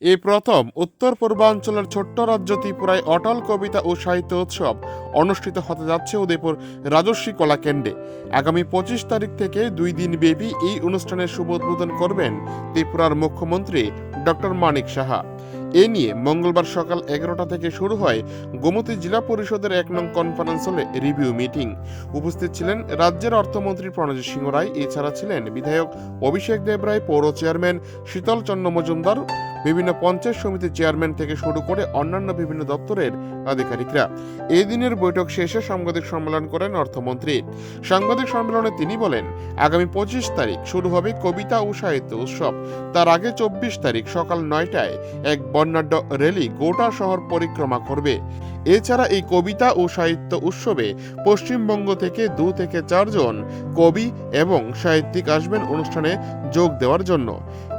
এই প্রথম উত্তর পূর্বাঞ্চলের ছোট্ট রাজ্য ত্রিপুরায় অটল কবিতা ও সাহিত্য উৎসব অনুষ্ঠিত হতে যাচ্ছে উদয়পুর রাজস্বী কলা কেন্দ্রে। আগামী পঁচিশ তারিখ থেকে দুই দিন ব্যাপী এই অনুষ্ঠানের শুভ উদ্বোধন করবেন ত্রিপুরার মুখ্যমন্ত্রী ডক্টর মানিক সাহা। এ নিয়ে মঙ্গলবার সকাল এগারোটা থেকে শুরু হয় গোমতী জেলা পরিষদের এক নং কনফারেন্স হলে রিভিউ মিটিং উপস্থিত ছিলেন রাজ্যের অর্থমন্ত্রী প্রণজিৎ সিংহ রায়, এছাড়া ছিলেন বিধায়ক অভিষেক দেব রায়, পৌর চেয়ারম্যান শীতল চন্দ্র মজুমদার বিভিন্ন পঞ্চায়েত সমিতির চেয়ারম্যান থেকে শুরু করে অন্যান্য বিভিন্ন দপ্তরের আধিকারিকরা। এই দিনের বৈঠক শেষে সাংবাদিক সম্মেলন করেন অর্থমন্ত্রী। সাংবাদিক সম্মেলনে তিনি বলেন, আগামী পঁচিশ তারিখ শুরু হবে কবিতা ও সাহিত্য উৎসব। তার আগে চব্বিশ তারিখ সকাল নয়টায় এক বর্ণাঢ্য র্যালি গোটা শহর পরিক্রমা করবে। এছাড়া এই কবিতা ও সাহিত্য উৎসবে পশ্চিমবঙ্গ থেকে দু থেকে চারজন কবি এবং সাহিত্যিক আসবেন অনুষ্ঠানে যোগ দেওয়ার জন্য।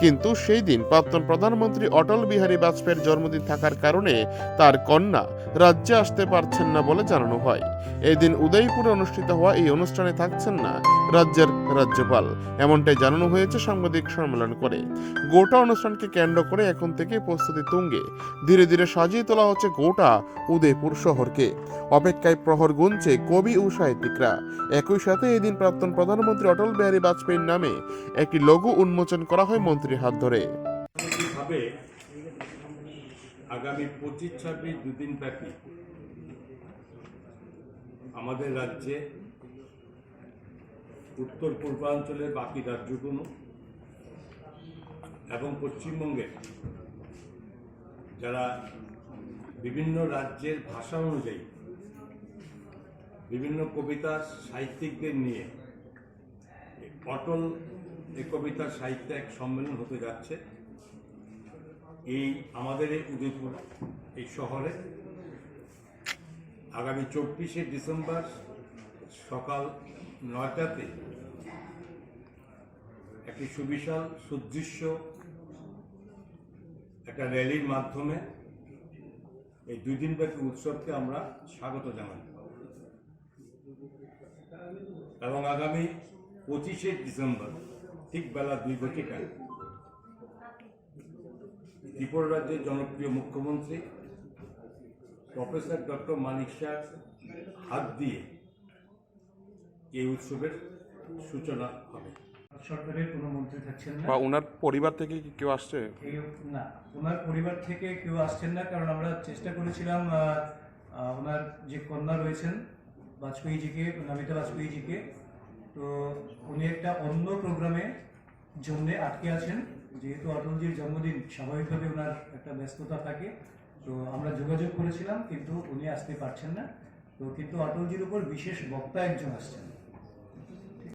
কিন্তু সেই দিন প্রাক্তন প্রধানমন্ত্রী অটল বিহারী বাজপেয়ীর জন্মদিন থাকার কারণে তার কন্যা রাজ্যে আসতে পারছেন না বলে জানানো হয়। এই দিন উদয়পুরে অনুষ্ঠিত হওয়া এই অনুষ্ঠানে থাকছেন না রাজ্যের রাজ্যপাল। এমনটাই জানানো হয়েছে সাংবাদিক সম্মেলন করে। গোটা অনুষ্ঠানকে কেন্দ্র করে এখন থেকে প্রস্তুতি তুঙ্গে। ধীরে ধীরে সাজিয়ে তোলা হচ্ছে গোটা উদয়পুর শহরকে। অপেক্ষায় প্রহর গুনছে কবি ও সাহিত্যিকরা। একই সাথে এদিন প্রাক্তন প্রধানমন্ত্রী অটল বিহারী বাজপেয়ীর নামে একটি লঘু উন্মোচন করা হয় মন্ত্রীর হাত ধরে। ভাবে আগামী পঁচিশ ছাব্বিশ দুদিন ব্যাপী আমাদের রাজ্যে উত্তর পূর্বাঞ্চলের বাকি রাজ্যগুলো এবং পশ্চিমবঙ্গের যারা বিভিন্ন রাজ্যের ভাষা অনুযায়ী বিভিন্ন কবিতা সাহিত্যিকদের নিয়ে অটল এই কবিতা সাহিত্য এক সম্মেলন হতে যাচ্ছে। এই আমাদের এই উদয়পুর, এই শহরে আগামী চব্বিশে ডিসেম্বর সকাল নয়টাতে একটি সুবিশাল, সুদৃশ্য একটা র্যালির মাধ্যমে এই দুই দিনব্যাপী উৎসবকে আমরা স্বাগত জানাই। এবং আগামী পঁচিশে ডিসেম্বর, ঠিক বেলা দুই ঘটিকায় ত্রিপুরা রাজ্যের জনপ্রিয় মুখ্যমন্ত্রী প্রফেসর ডক্টর মানিক শাহ হাত দিয়ে এই উৎসবের সূচনা হবে। সরকারের কোনো মন্ত্রী থাকছেন না। বা ওনার পরিবার থেকে কি কেউ আসছে? কেউ না ওনার পরিবার থেকে কেউ আসছেন না কারণ আমরা চেষ্টা করেছিলাম ওনার যে কন্যা রয়েছেন বাজপেয়ীজিকে নমিতা বাজপেয়ীজিকে। তো উনি একটা অন্য প্রোগ্রামে জন্যে আটকে আছেন। যেহেতু অটলজির জন্মদিন, স্বাভাবিকভাবে ওনার একটা ব্যস্ততা থাকে। তো আমরা যোগাযোগ করেছিলাম, কিন্তু উনি আসতে পারছেন না। তো কিন্তু অটলজির উপর বিশেষ বক্তা একজন আসছেন।